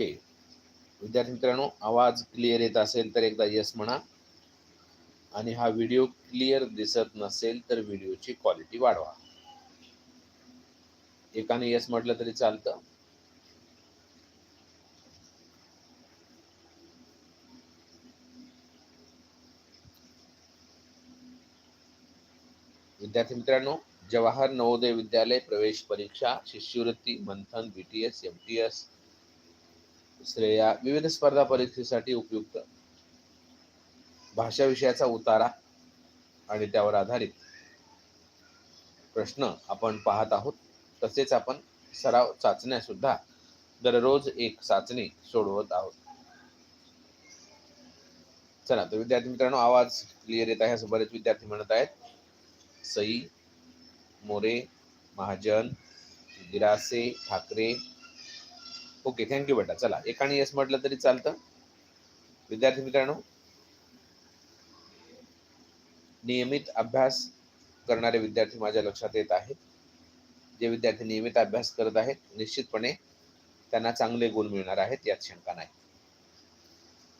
Okay. विद्यार्थी मित्रांनो आवाज क्लिअर येत असेल तर एकदा यस म्हणा. आणि हा व्हिडिओ क्लिअर दिसत नसेल तर व्हिडिओची क्वालिटी वाढवा. एकाने यस म्हटलं तरी चालतं. विद्यार्थी मित्रांनो जवाहर नवोदय विद्यालय प्रवेश परीक्षा शिष्यवृत्ती Manthan B T S M T S Shreya विविध स्पर्धा परीक्षेसाठी उपयुक्त. भाषा विषयाचा उतारा आणि त्यावर आधारित प्रश्न आपण पाहत आहोत. तसेच आपण सराव चाचण्या सुद्धा दररोज एक चाचणी सोडवत आहोत. चला तर विद्यार्थी मित्रांनो आवाज क्लिअर येत आहे असं बरेच विद्यार्थी म्हणत आहेत. Sai More Mahajan Girase Thakare okay thank you बेटा. चला एकाने यस म्हटलं तरी चालतं. विद्यार्थी मित्रांनो नियमित अभ्यास करणारे विद्यार्थी माझ्या लक्षात येत आहेत. जे विद्यार्थी नियमित अभ्यास करत आहेत निश्चितपणे त्यांना चांगले गुण मिळणार आहेत यात शंका नाही.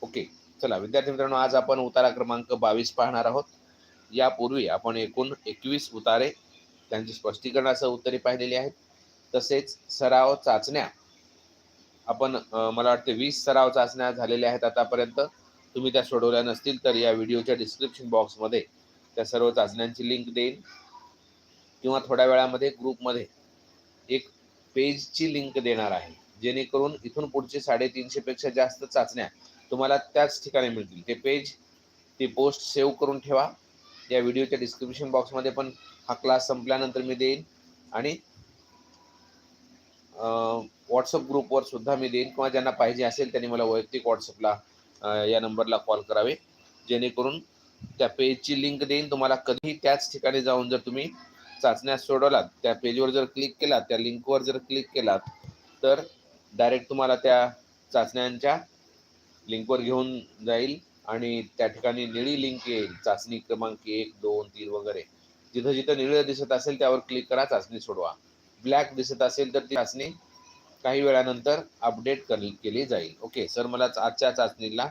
ओके चला विद्यार्थी मित्रांनो आज आपण उतारा क्रमांक बावीस पाहणार आहोत. यापूर्वी आपण एकूण एकवीस उतारे त्यांची स्पष्टीकरणासह उत्तरे पाहिलेली आहेत. तसेच सराव चाचण्या आपण मला वाटते वीस सराव चाचण्या झालेल्या आहेत आतापर्यंत. तुम्ही त्या सोडवल्या नसतील तर या व्हिडिओच्या डिस्क्रिप्शन बॉक्समध्ये त्या सर्व चाचण्यांची लिंक देईन. किंवा थोड्या वेळामध्ये ग्रुपमध्ये एक पेजची लिंक देणार आहे. जेणेकरून इथून पुढचे साडेतीनशेपेक्षा जास्त चाचण्या तुम्हाला त्याच ठिकाणी मिळतील. ते पेज ती पोस्ट सेव्ह करून ठेवा. या व्हिडिओच्या डिस्क्रिप्शन बॉक्समध्ये पण हा क्लास संपल्यानंतर मी देईन. आणि व्हॉट्सअप ग्रुपवर सुद्धा मी देईन. किंवा ज्यांना पाहिजे असेल त्यांनी मला वैयक्तिक व्हॉट्सअपला या नंबरला कॉल करावे. जेणेकरून त्या पेजची लिंक देईन. तुम्हाला कधीही त्याच ठिकाणी जाऊन जर तुम्ही चाचण्या सोडवलात त्या पेजवर जर क्लिक केलात त्या लिंकवर जर क्लिक केलात तर डायरेक्ट तुम्हाला त्या चाचण्यांच्या लिंकवर घेऊन जाईल आणि त्या ठिकाणी निळी लिंक येईल. चाचणी क्रमांक एक दोन तीन वगैरे. जिथं जिथं निळं दिसत असेल त्यावर क्लिक करा चाचणी सोडवा. ब्लॅक दिसत असेल तर ती चाचणी काही वेळानंतर अपडेट केली जाईल. ओके सर मला आजच्या चाचणीला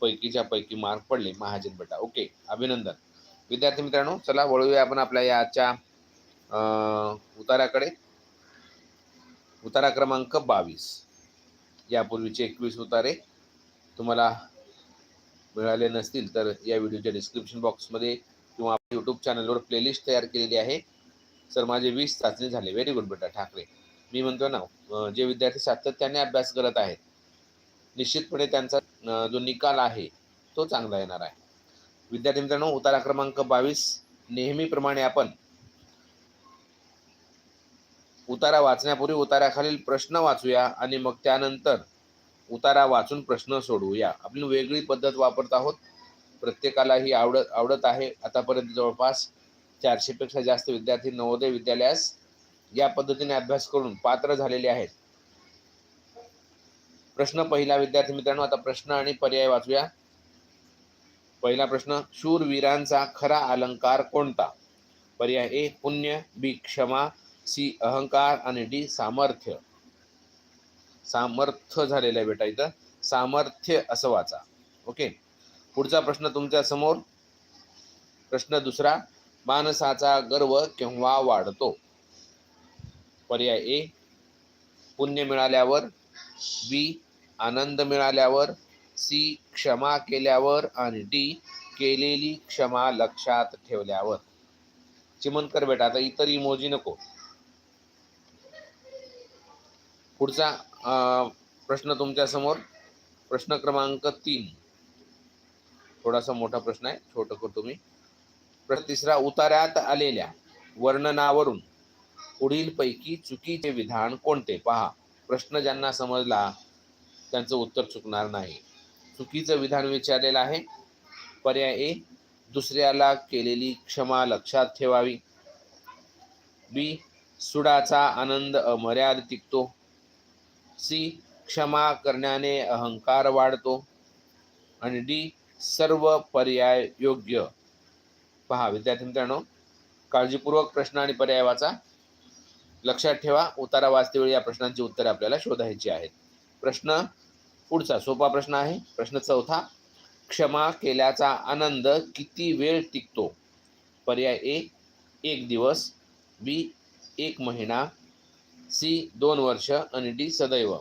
पैकीच्या पैकी मार्क पडले. महाजन बेटा. ओके अभिनंदन. विद्यार्थी मित्रांनो चला वळूया आपण आपल्या या आजच्या उताराकडे. उतारा क्रमांक बावीस. यापूर्वीचे एकवीस उतारे तुम्हाला मिळाले नसतील तर या व्हिडिओच्या डिस्क्रिप्शन बॉक्समध्ये किंवा यूट्यूब चॅनलवर प्लेलिस्ट तयार केलेली आहे. सर माझे वीस चाचणी झाले. व्हेरी गुड बेटा ठाकरे. मी म्हणतो ना जे विद्यार्थी सातत्याने अभ्यास करत आहेत निश्चितपणे त्यांचा जो निकाल आहे तो चांगला येणार आहे. विद्यार्थी मित्रांनो उतारा क्रमांक बावीस नेहमीप्रमाणे आपण उतारा वाचण्यापूर्वी उताराखालील प्रश्न वाचूया आणि मग त्यानंतर उतारा वाचून प्रश्न सोडवूया. आपण वेगळी पद्धत वापरत आहोत. प्रत्येकाला ही आवडत आवडत आहे. आतापर्यंत जवळपास चारशेपेक्षा जास्त विद्यार्थी नवोदय विद्यालयास या पद्धतीने अभ्यास करून पात्र झालेले आहेत. प्रश्न पहिला विद्यार्थी मित्रांनो आता प्रश्न आणि पर्याय वाचूया. पहिला प्रश्न शूरवीरांचा खरा अलंकार कोणता? पर्याय ए पुण्य बी क्षमा सी अहंकार आणि डी सामर्थ्य. सामर्थ्य झालेलं आहे बेटा इथं. सामर्थ्य असं वाचा. ओके? पुढचा प्रश्न तुमच्यासमोर. प्रश्न दुसरा माणसाचा गर्व केव्हा वाढतो? पर्याय ए पुण्य मिळाल्यावर बी आनंद मिळाल्यावर सी क्षमा केल्यावर आणि डी केलेली क्षमा लक्षात ठेवल्यावर. चिमनकर बेटा आता इतर इमोजी नको. पुढचा प्रश्न तुमच्यासमोर प्रश्न क्रमांक तीन. थोडासा मोठा प्रश्न आहे छोट करतो मी तिसरा उतार्यात आलेल्या वर्णनावरून पुढीलपैकी चुकीचे विधान कोणते? पहा. प्रश्न ज्यांना समजला त्यांचं उत्तर चुकणार नाही. चुकीचं विधान विचारलेलं आहे. पर्याय ए दुसऱ्याला केलेली क्षमा लक्षात ठेवावी. बी सुडाचा आनंद अमर्याद टिकतो. सी क्षमा करण्याने अहंकार वाढतो. आणि डी सर्व पर्याय योग्य. पहा विद्यार्थी मित्रांनो काळजीपूर्वक प्रश्न आणि पर्याय वाचा. लक्षात ठेवा उतारा वाचतेवेळी या प्रश्नांची उत्तरे आपल्याला शोधायची आहेत. प्रश्न पुढचा सोपा प्रश्न आहे. प्रश्न चौथा क्षमा केल्याचा आनंद किती वेळ टिकतो? पर्याय ए एक दिवस बी एक महिना सी दोन वर्ष आणि डी सदैव.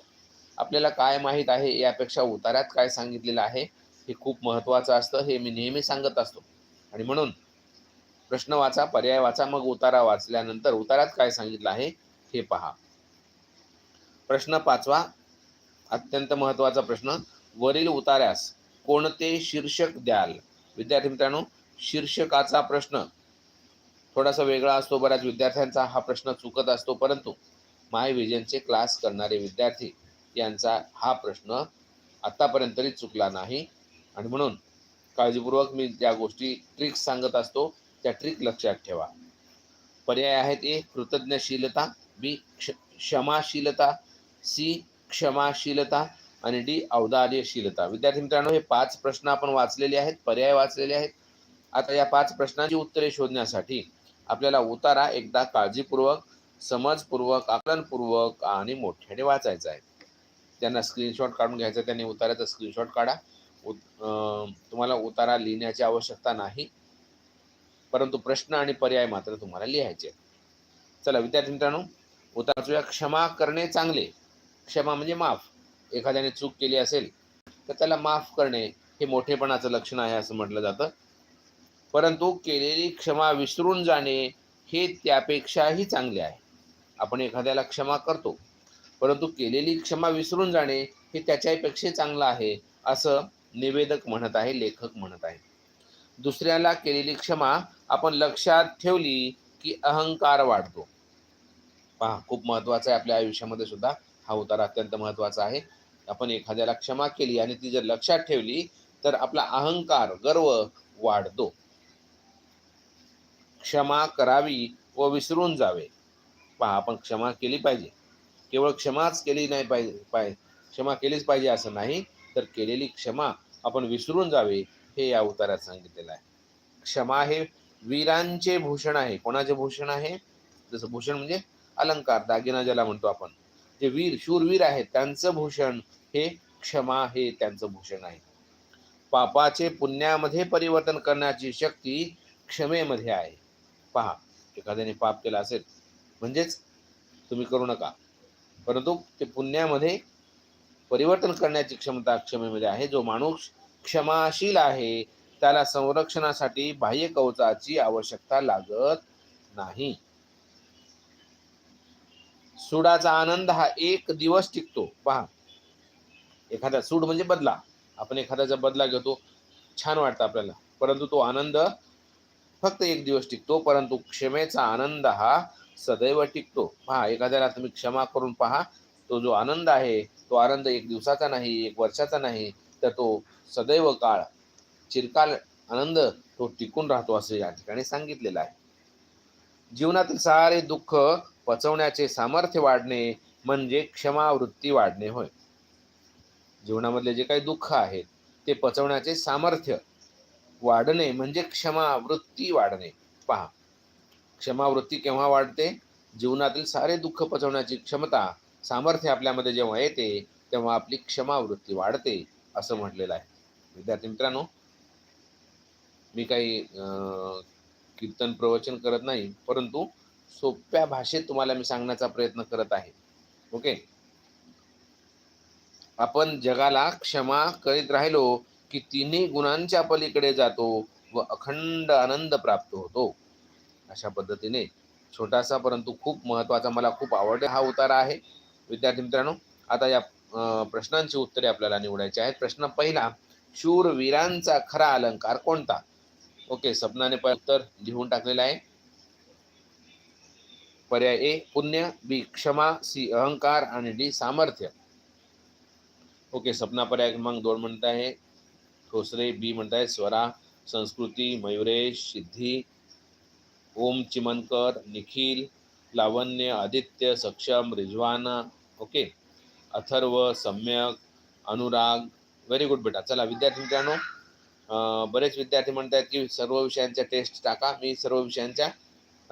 आपल्याला काय माहीत आहे यापेक्षा उतारात काय सांगितलेलं आहे हे खूप महत्त्वाचं असतं हे मी नेहमी सांगत असतो. आणि म्हणून प्रश्न वाचा पर्याय वाचा मग उतारा वाचल्यानंतर उतारात काय सांगितलं आहे हे पहा. प्रश्न पाचवा अत्यंत महत्त्वाचा प्रश्न वरील उतार्यास कोणते शीर्षक द्याल? विद्यार्थी मित्रांनो शीर्षकाचा प्रश्न थोडासा वेगळा असतो बऱ्याच विद्यार्थ्यांचा हा प्रश्न चुकत असतो परंतु माय विजनचे क्लास करणारे विद्यार्थी यांचा हा प्रश्न आत्तापर्यंत तरी चुकला नाही. आणि म्हणून काळजीपूर्वक मी ज्या गोष्टी ट्रिक्स सांगत असतो. त्या ट्रिक लक्षात ठेवा. पर्याय आहेत ए कृतज्ञशीलता बी क्ष क्षमाशीलता सी क्षमाशीलता आणि डी औदार्यशीलता. विद्यार्थी मित्रांनो हे पाच प्रश्न आपण वाचलेले आहेत पर्याय वाचलेले आहेत. आता या पाच प्रश्नांची उत्तरे शोधण्यासाठी आपल्याला उतारा एकदा काळजीपूर्वक समजपूर्वक आकलनपूर्वक आणि मोठ्याने वाचायचा आहे. त्यांना स्क्रीनशॉट काढून घ्यायचा त्यांनी उताराचा स्क्रीनशॉट काढा. उत तुम्हाला उतारा लिहिण्याची आवश्यकता नाही. परंतु प्रश्न आणि पर्याय मात्र तुम्हाला लिहायचे आहेत. चला विद्यार्थी मित्रांनो उतारचूया. क्षमा करणे चांगले. क्षमा म्हणजे माफ. एखाद्याने चूक केली असेल तर त्याला माफ करणे हे मोठेपणाचं लक्षण आहे असं म्हटलं जातं. परंतु केलेली क्षमा विसरून जाणे हे त्यापेक्षाही चांगले आहे. आपण एखाद्याला क्षमा करतो परंतु केलेली क्षमा विसरून जाणे हे त्याच्यापेक्षा चांगलं आहे असं निवेदक म्हणत आहे लेखक म्हणत आहे दुसऱ्याला केलेली क्षमा आपण लक्षात ठेवली की अहंकार वाढतो. पहा खूप महत्त्वाचं आहे आपल्या आयुष्यामध्ये सुद्धा. हा उतार अत्यंत महत्त्वाचा आहे. आपण एखाद्याला क्षमा केली आणि ती जर लक्षात ठेवली तर आपला अहंकार गर्व वाढतो. क्षमा करावी व विसरून जावे. पहा आपण क्षमा केली पाहिजे. केवळ क्षमाच केली नाही पाहिजे पाय क्षमा केलीच पाहिजे असं नाही तर केलेली क्षमा आपण विसरून जावे हे या अवतारात सांगितलेलं आहे. क्षमा हे वीरांचे भूषण आहे. कोणाचे भूषण आहे? जसं भूषण म्हणजे अलंकार दागिना ज्याला म्हणतो आपण. जे वीर शूरवीर आहेत त्यांचं भूषण हे क्षमा हे त्यांचं भूषण आहे. पापाचे पुण्यामध्ये परिवर्तन करण्याची शक्ती क्षमेमध्ये आहे. पहा एखाद्याने पाप केला असेल म्हणजेच तुम्ही करू नका. परंतु ते पुण्यामध्ये परिवर्तन करण्याची क्षमता क्षमेमध्ये आहे. जो माणूस क्षमाशील आहे. त्याला संरक्षणासाठी बाह्य कवचाची आवश्यकता लागत नाही. सुडाचा आनंद हा एक दिवस टिकतो. पहा. एखादा सूड म्हणजे बदला. आपण एखाद्याचा बदला घेतो. छान वाटतं आपल्याला. परंतु तो आनंद फक्त एक दिवस टिकतो. परंतु क्षमेचा आनंद हा सदैव टिकतो. पहा एखाद्याला तुम्ही क्षमा करून पहा. तो जो आनंद आहे तो आनंद एक दिवसाचा नाही एक वर्षाचा नाही. तर तो सदैव काळ चिरकाल आनंद तो टिकून राहतो असं या ठिकाणी सांगितलेलं आहे. जीवनातील सारे दुःख पचवण्याचे सामर्थ्य वाढणे म्हणजे क्षमावृत्ती वाढणे होय. जीवनामधले जे काही दुःख आहेत ते पचवण्याचे सामर्थ्य वाढणे म्हणजे क्षमावृत्ती वाढणे. पहा क्षमावृत्ती केव्हा वाढते? जीवनातील सारे दुःख पचवण्याची क्षमता सामर्थ्य आपल्यामध्ये जेव्हा येते तेव्हा आपली क्षमावृत्ती वाढते. असं म्हटलेलं आहे. विद्यार्थी मित्रांनो मी काही अं, कीर्तन प्रवचन करत नाही परंतु सोप्या भाषेत तुम्हाला मी सांगण्याचा प्रयत्न करत आहे. ओके? आपण जगाला क्षमा करीत राहिलो की तिन्ही गुणांच्या पलीकडे जातो व अखंड आनंद प्राप्त होतो. अशा पद्धतीने छोटासा परंतु खूप महत्त्वाचा मला खूप आवडला हा उतारा आहे. विद्यार्थी मित्रांनो आता या प्रश्नांची उत्तरे आपल्याला निवडायची आहेत. प्रश्न पहिला शूरवीरांचा खरा अलंकार कोणता? ओके सपनाने उत्तर लिहून टाकलेलं आहे. पर्याय ए पुण्य बी क्षमा सी अहंकार आणि डी सामर्थ्य. ओके सपना पर्याय क्रमांक दोन म्हणत आहे. ठोसरे बी म्हणत आहे स्वरा संस्कृती मयुरेश सिद्धी ओम चिमनकर निखिल लावण्य आदित्य सक्षम रिजवाना. ओके अथर्व सम्यक अनुराग व्हेरी गुड बेटा. चला विद्यार्थी मित्रांनो बरेच विद्यार्थी म्हणतात की सर्व विषयांच्या टेस्ट टाका. मी सर्व विषयांच्या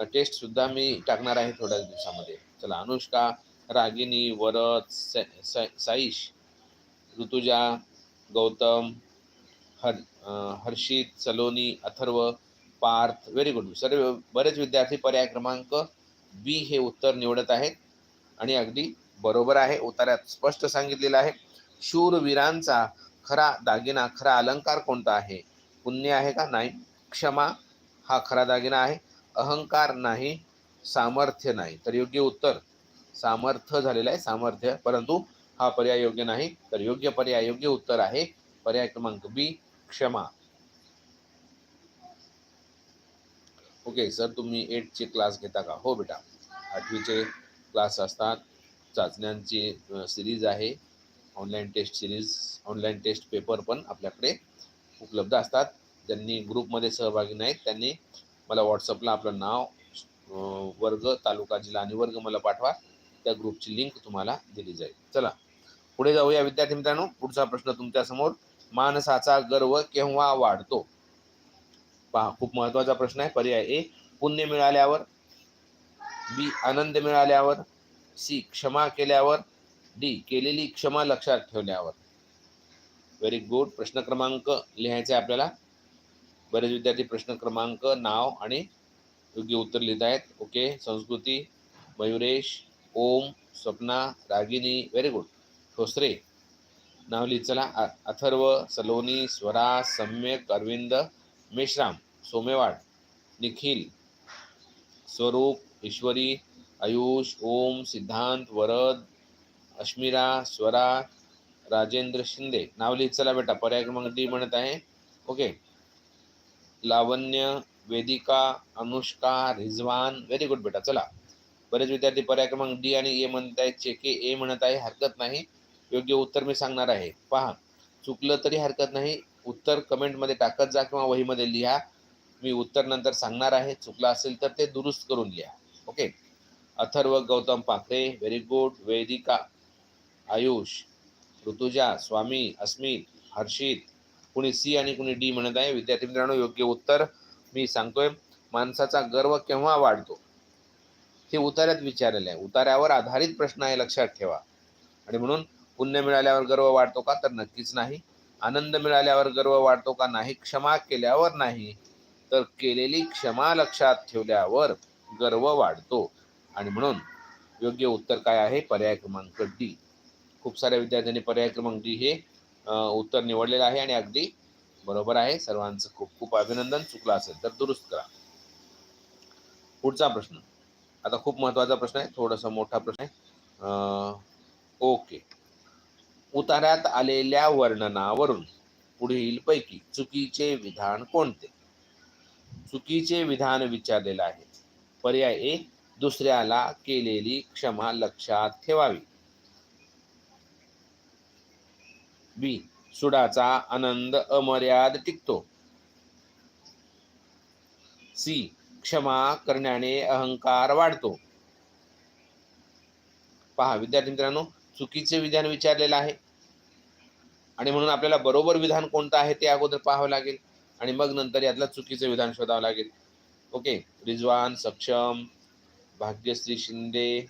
टेस्टसुद्धा मी टाकणार आहे थोड्या दिवसामध्ये. चला अनुष्का रागिनी वरद सा- सा- साईश ऋतुजा गौतम हर हर्षित सलोनी अथर्व पार्थ व्हेरी गुड सर्व बरेच विद्यार्थी पर्याय क्रमांक बी हे उत्तर निवडत आहेत. आणि अगदी बरोबर आहे. उतार्यात स्पष्ट सांगितलेलं आहे. शूरवीरांचा खरा दागिना खरा अलंकार कोणता आहे? पुण्य आहे का? नाही. क्षमा हा खरा दागिना आहे. अहंकार नाही. सामर्थ्य नाही. तर योग्य उत्तर सामर्थ्य झालेलं आहे. सामर्थ्य. परंतु हा पर्याय योग्य नाही. तर योग्य पर्याय योग्य उत्तर आहे. पर्याय क्रमांक बी क्षमा. ओके सर तुम्ही एटचे क्लास घेता का? हो बेटा. आठवीचे क्लास असतात. चाचण्यांची सिरीज आहे. Online test series online test paper पण आपल्याकडे उपलब्ध असतात. ज्यांनी ग्रुपमध्ये सहभागी नाहीत त्यांनी मला व्हॉट्सअपला आपलं नाव वर्ग तालुका जिल्हा आणि वर्ग मला पाठवा. त्या ग्रुपची लिंक तुम्हाला दिली जाईल. चला पुढे जाऊया विद्यार्थी मित्रांनो. पुढचा प्रश्न तुमच्यासमोर माणसाचा गर्व केव्हा वाढतो? पहा खूप महत्त्वाचा प्रश्न आहे. पर्याय ए पुण्य मिळाल्यावर. बी आनंद मिळाल्यावर. सी क्षमा केल्यावर डी केलेली क्षमा लक्षात ठेवल्यावर व्हेरी गुड प्रश्न क्रमांक लिहायचे आहे आपल्याला. बरेच विद्यार्थी प्रश्न क्रमांक नाव आणि योग्य उत्तर लिहित आहेत. Okay. Sanskruti Mayuresh Om Swapna Ragini. Very good Thosare. नाव लिहित चला. अ- अथर्व सलोनी स्वरा सम्यक अरविंद मेश्राम सोमेवाड निखिल स्वरूप ईश्वरी आयुष ओम सिद्धांत वरद अश्मिरा स्वरा राजेंद्र शिंदे. नाव लिहित चला बेटा. पर्याय क्रमांक डी म्हणत आहे. Okay Lavanya Vedika Anushka Rizwan. Very good बेटा. चला. बरेच विद्यार्थी पर्याय क्रमांक डी आणि ए म्हणत आहेत. चेके ए म्हणत आहे हरकत नाही. योग्य उत्तर मी सांगणार आहे. पहा. चुकलं तरी हरकत नाही. उत्तर कमेंटमध्ये टाकत जा किंवा वहीमध्ये लिहा. मी उत्तर नंतर सांगणार आहे. चुकलं असेल तर ते दुरुस्त करून लिहा. Okay Atharva Gautam Pakhare very good Vedika Ayush Rutuja Swami Asmit Harshit कुणी सी आणि कुणी डी म्हणत आहे. विद्यार्थी मित्रांनो योग्य उत्तर मी सांगतोय. माणसाचा गर्व केव्हा वाढतो? हे उतार्यात विचारलेलं आहे. उतार्यावर आधारित प्रश्न आहे लक्षात ठेवा. आणि म्हणून पुण्य मिळाल्यावर गर्व वाढतो का? तर नक्कीच नाही. आनंद मिळाल्यावर गर्व वाढतो का? नाही. क्षमा केल्यावर नाही. तर केलेली क्षमा लक्षात ठेवल्यावर गर्व वाढतो. आणि म्हणून योग्य उत्तर काय आहे? पर्याय क्रमांक डी खूप साऱ्या विद्यार्थ्यांनी पर्याय क्रमांक डी हे उत्तर निवडलेलं आहे आणि अगदी बरोबर आहे. सर्वांचं खूप खूप अभिनंदन. चुकलं असेल तर दुरुस्त करा. पुढचा प्रश्न. आता खूप महत्त्वाचा प्रश्न आहे. थोडासा मोठा प्रश्न आहे. ओके. उतारात आलेल्या वर्णनावरून पुढीलपैकी चुकीचे विधान कोणते? चुकीचे विधान विचारलेलं आहे. पर्याय ए दुसऱ्याला केलेली क्षमा लक्षात ठेवावी. बी. सुडाचा आनंद अमर्याद टिकतो. सी. क्षमा करण्याने अहंकार वाढतो. पहा विद्यार्थी मित्रांनो चुकीचे विधान विचारलेलं आहे. आणि म्हणून आपल्याला बरोबर विधान कोणतं आहे ते अगोदर पाहावं लागेल. आणि मग नंतर यातलं चुकीचं विधान शोधावं लागेल. ओके रिजवान सक्षम भाग्यश्री शिंदे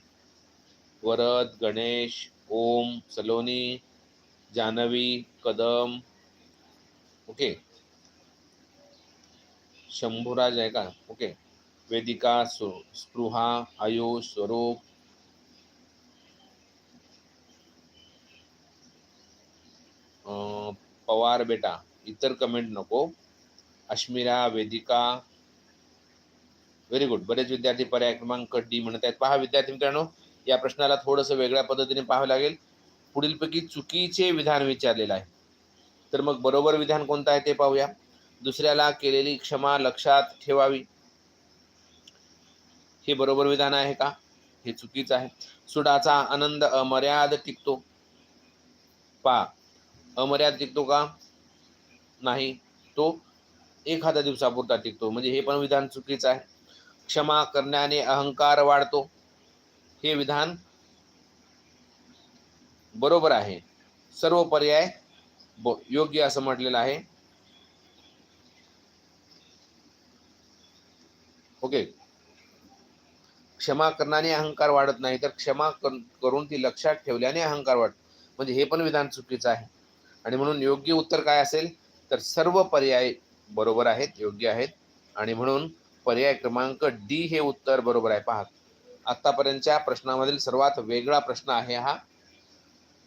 वरद गणेश ओम सलोनी जानवी कदम ओके शंभूराज है का? ओके वेदिका स्पृहा आयुष स्वरूप. अं, पवार बेटा इतर कमेंट नको. अश्मिरा वेदिका व्हेरी गुड बरेच विद्यार्थी पर्याय क्रमांक डी म्हणत आहेत. पहा विद्यार्थी मित्रांनो या प्रश्नाला थोडंसं वेगळ्या पद्धतीने पाहावं लागेल. पुढीलपैकी चुकीचे विधान विचारलेलं आहे. तर मग बरोबर विधान कोणतं आहे ते पाहूया. दुसऱ्याला केलेली क्षमा लक्षात ठेवावी. हे बरोबर विधान आहे का? हे चुकीचं आहे. सुडाचा आनंद अमर्याद टिकतो. पा अमर्याद टिकतो का? नाही. तो एखाद्या दिवसापुरता टिकतो. म्हणजे हे पण विधान चुकीचं आहे. क्षमा करण्याने अहंकार वाढतो. हे विधान बरोबर आहे. सर्व पर्याय ब- योग्य असं म्हटलेलं आहे. ओके. क्षमा करण्याने अहंकार वाढत नाही तर क्षमा कर- करून ती लक्षात ठेवल्याने अहंकार वाढतो. म्हणजे हे पण विधान चुकीचं आहे. आणि म्हणून योग्य उत्तर काय असेल? तर सर्व पर्याय बरोबर आहेत योग्य आहेत. आणि म्हणून पर्याय क्रमांक डी हे उत्तर बरोबर आहे. पहा. आतापर्यंतच्या प्रश्नामधील सर्वात वेगळा प्रश्न आहे हा.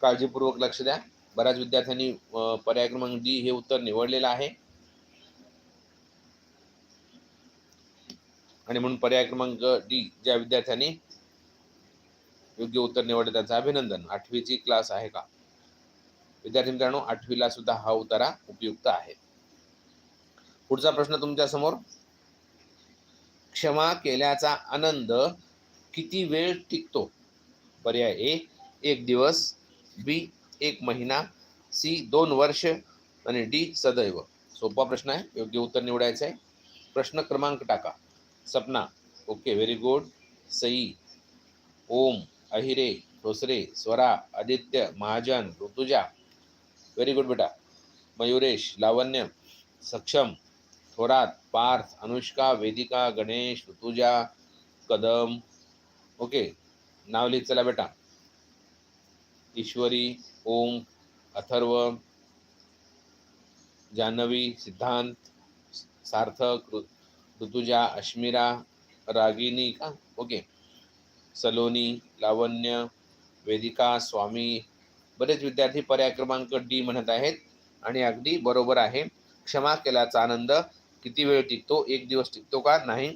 काळजीपूर्वक लक्ष द्या. बऱ्याच विद्यार्थ्यांनी पर्याय क्रमांक डी हे उत्तर निवडलेलं आहे. आणि म्हणून पर्याय क्रमांक डी ज्या विद्यार्थ्यांनी योग्य उत्तर निवडले त्यांचं अभिनंदन. आठवीची क्लास आहे का? विद्यार्थी मित्रांनो आठवीला सुद्धा हा उतारा उपयुक्त आहे. पुढचा प्रश्न तुमच्यासमोर. क्षमा केल्याचा आनंद किती वेळ टिकतो? पर्याय ए एक दिवस बी एक महिना सी दोन वर्ष आणि डी सदैव. सोपा प्रश्न आहे योग्य उत्तर निवडायचं आहे. प्रश्न क्रमांक टाका. Sapna okay very good. Sai Om Ahire Thosare Swara Aditya Mahajan Rutuja. Very good बेटा. मयुरेश लावण्य सक्षम थोरात पार्थ अनुष्का वेदिका गणेश ऋतुजा कदम. ओके नाव लिहित चला बेटा. ईश्वरी ओम अथर्व जान्हवी सिद्धांत सार्थक ऋ- ऋतुजा अश्मिरा रागिनी का? ओके. सलोनी लावण्य वेदिका स्वामी. बरेच विद्यार्थी पर्याय क्रमांक डी म्हणत आहेत आणि अगदी बरोबर आहे. क्षमा केल्याचा आनंद किती वेळ टिकतो? एक दिवस टिकतो का? नाही.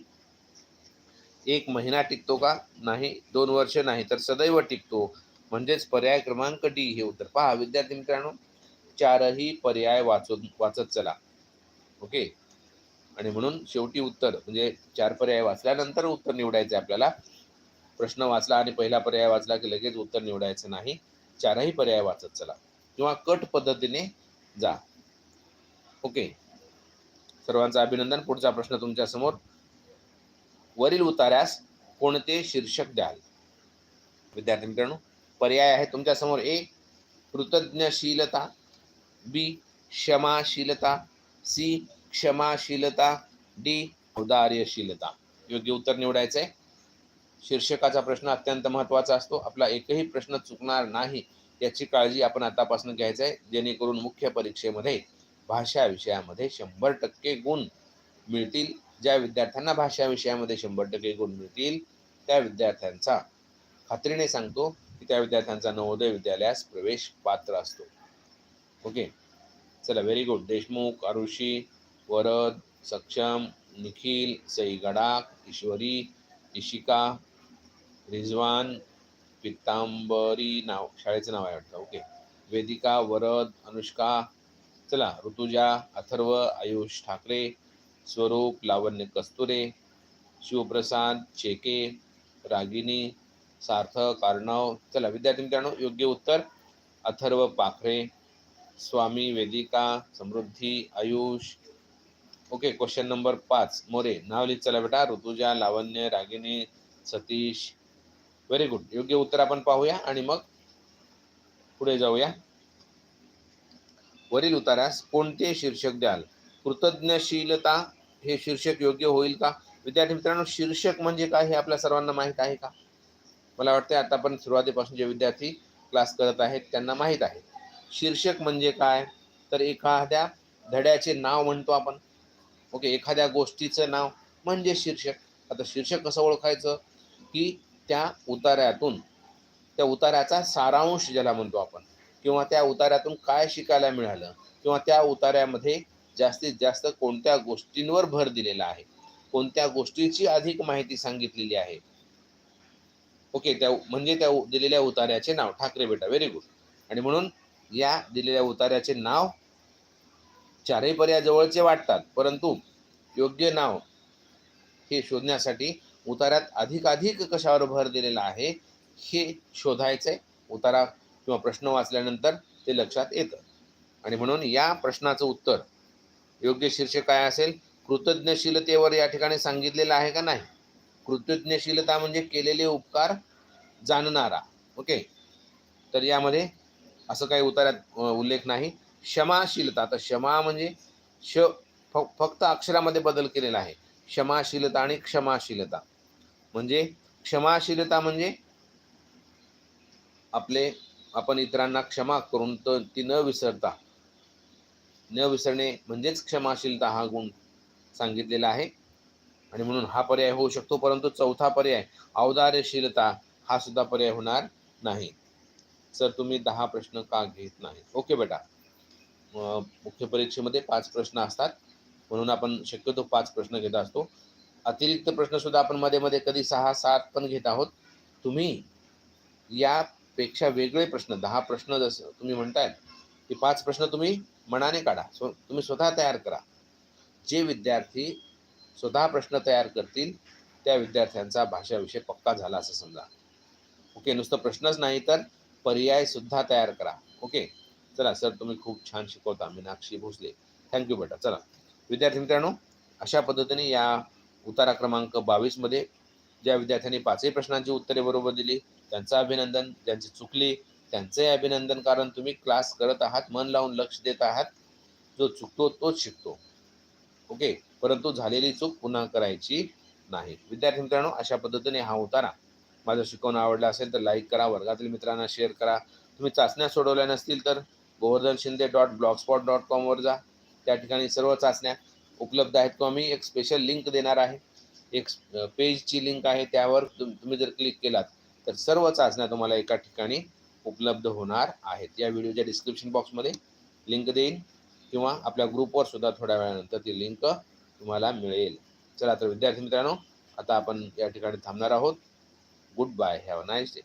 एक महिना टिकतो का? नाही. दोन वर्ष नाही. तर सदैव टिकतो. म्हणजेच पर्याय क्रमांक डी हे उत्तर पहा. विद्यार्थी मित्रांनो चारही पर्याय वाचून वाचत चला. ओके? आणि म्हणून शेवटी उत्तर म्हणजे चार पर्याय वाचल्यानंतर उत्तर निवडायचं आपल्याला. प्रश्न वाचला आणि पहिला पर्याय वाचला की लगेच उत्तर निवडायचं नाही. चारही पर्याय वाचत चला. किंवा कट पद्धतीने जा. ओके? सर्वांचं अभिनंदन. पुढचा प्रश्न तुमच्यासमोर वरील उतार्यास कोणते शीर्षक द्याल? विद्यार्थी मित्रांनो पर्याय आहे तुमच्यासमोर ए कृतज्ञशीलता बी क्षमाशीलता सी क्षमाशीलता डी औदार्यशीलता योग्य उत्तर निवडायचं आहे शीर्षकाचा प्रश्न अत्यंत महत्त्वाचा असतो. आपला एकही प्रश्न चुकणार नाही याची काळजी आपण आतापासून घ्यायचं आहे जेणेकरून मुख्य परीक्षेमध्ये भाषा विषयामध्ये शंभर टक्के गुण मिळतील. ज्या विद्यार्थ्यांना भाषा विषयामध्ये शंभर टक्के गुण मिळतील त्या विद्यार्थ्यांचा खात्रीने सांगतो की त्या विद्यार्थ्यांचा नवोदय विद्यालयास प्रवेश पात्र असतो. ओके? चला व्हेरी गुड देशमुख आरुषी वरद सक्षम निखिल सई गडाख ईश्वरी इशिका रिजवान पितांबरी नाव शाळेचं नाव आहे वाटतं. ओके? वेदिका वरद अनुष्का चला ऋतुजा अथर्व आयुष ठाकरे स्वरूप लावण्य कस्तुरे शिवप्रसाद चेके रागिनी सार्थक अर्णव चला विद्यार्थी मित्रांनो योग्य उत्तर Atharva Pakhare Swami Vedika Samruddhi Ayush. Okay question number पाच मोरे नाव लिहित चला बेटा ऋतुजा लावण्य रागिनी सतीश. व्हेरी गुड योग्य उत्तर आपण पाहूया आणि मग पुढे जाऊया. वरील उतारास कोणते शीर्षक द्याल? कृतज्ञशीलता हे शीर्षक योग्य होईल का? विद्यार्थी मित्रांनो शीर्षक म्हणजे काय हे आपल्या सर्वांना माहीत आहे का? मला वाटते आता आपण सुरुवातीपासून जे विद्यार्थी क्लास करत आहेत त्यांना माहीत आहे. शीर्षक म्हणजे काय? तर एखाद्या धड्याचे नाव म्हणतो आपण. ओके एखाद्या गोष्टीचं नाव म्हणजे शीर्षक. आता शीर्षक कसं ओळखायचं? की त्या उतार्यातून त्या उतार्याचा सारांश ज्याला म्हणतो आपण किंवा त्या उतार्यातून काय शिकायला मिळालं? किंवा त्या उतार्यामध्ये जास्तीत जास्त कोणत्या गोष्टींवर भर दिलेला आहे? कोणत्या गोष्टीची अधिक माहिती सांगितलेली आहे? ओके त्या म्हणजे त्या दिलेल्या उतार्याचे नाव. ठाकरे बेटा व्हेरी गुड. आणि म्हणून या दिलेल्या उतार्याचे नाव चारही पर्याय जवळचे वाटतात परंतु योग्य नाव हे शोधण्यासाठी उतार्यात अधिकाधिक कशावर भर दिलेला आहे हे शोधायचंय. उतारा किंवा प्रश्न वाचल्यानंतर ते लक्षात येतं. आणि म्हणून या प्रश्नाचं उत्तर योग्य शीर्षक काय असेल? कृतज्ञशीलतेवर या ठिकाणी सांगितलेलं आहे का नाही? कृतज्ञशीलता म्हणजे केलेले उपकार जाणणारा. ओके? तर यामध्ये असं काही उतार्यात उल्लेख नाही. क्षमाशीलता. तर क्षमा म्हणजे श फ- फक्त अक्षरामध्ये बदल केलेला आहे. क्षमाशीलता आणि क्षमाशीलता. म्हणजे क्षमाशीलता म्हणजे आपले आपण इतरांना क्षमा करून तर ती न विसरता न विसरणे म्हणजेच क्षमाशीलता हा गुण सांगितलेला आहे. आणि म्हणून हा पर्याय होऊ शकतो परंतु चौथा पर्याय औदार्यशीलता हा सुद्धा पर्याय होणार नाही. सर तुम्ही दहा प्रश्न का घेत नाही ओके बेटा. मुख्य परीक्षेमध्ये पाच प्रश्न असतात. म्हणून आपण शक्यतो पाच प्रश्न घेत असतो. अतिरिक्त प्रश्नसुद्धा आपण मध्ये मध्ये कधी सहा सात पण घेत आहोत. तुम्ही या पेक्षा वेगळे प्रश्न दहा प्रश्न जसं तुम्ही म्हणताय की पाच प्रश्न तुम्ही मनाने काढा. स्व तुम्ही स्वतः तयार करा. जे विद्यार्थी स्वतः प्रश्न तयार करतील त्या विद्यार्थ्यांचा भाषाविषय पक्का झाला असं समजा. ओके नुसतं प्रश्नच नाही तर पर्याय सुद्धा तयार करा. ओके? चला सर तुम्ही खूप छान शिकवता मीनाक्षी भोसले. थँक्यू बेटा. चला. विद्यार्थी मित्रांनो अशा पद्धतीने या उतारा क्रमांक बावीसमध्ये ज्या विद्यार्थ्यांनी पाचही प्रश्नांची उत्तरे बरोबर दिली त्यांचं अभिनंदन ज्यांची चुकली त्यांचंही अभिनंदन. कारण तुम्ही क्लास करत आहात मन लावून लक्ष देत आहात. जो चुकतो तोच शिकतो. ओके परंतु झालेली चूक पुन्हा करायची नाही. विद्यार्थी मित्रांनो अशा पद्धतीने हा उतारा माझं शिकवणं आवडलं असेल तर लाईक करा वर्गातील मित्रांना शेअर करा. तुम्ही चाचण्या सोडवल्या नसतील तर Govardhan Shinde dot blogspot dot कॉमवर जा. त्या ठिकाणी सर्व चाचण्या उपलब्ध आहेत. किंवा मी एक स्पेशल लिंक देणार आहे. एक पेजची लिंक आहे. त्यावर तुम तुम्ही जर क्लिक केलात तर सर्व चाचण्या तुम्हाला एका ठिकाणी उपलब्ध होणार आहेत. या व्हिडिओच्या डिस्क्रिप्शन बॉक्समध्ये लिंक देईन किंवा आपल्या ग्रुपवर सुद्धा थोड्या वेळानंतर ती लिंक तुम्हाला मिळेल. चला तर विद्यार्थी मित्रांनो आता आपण या ठिकाणी थांबणार आहोत. Goodbye have a nice day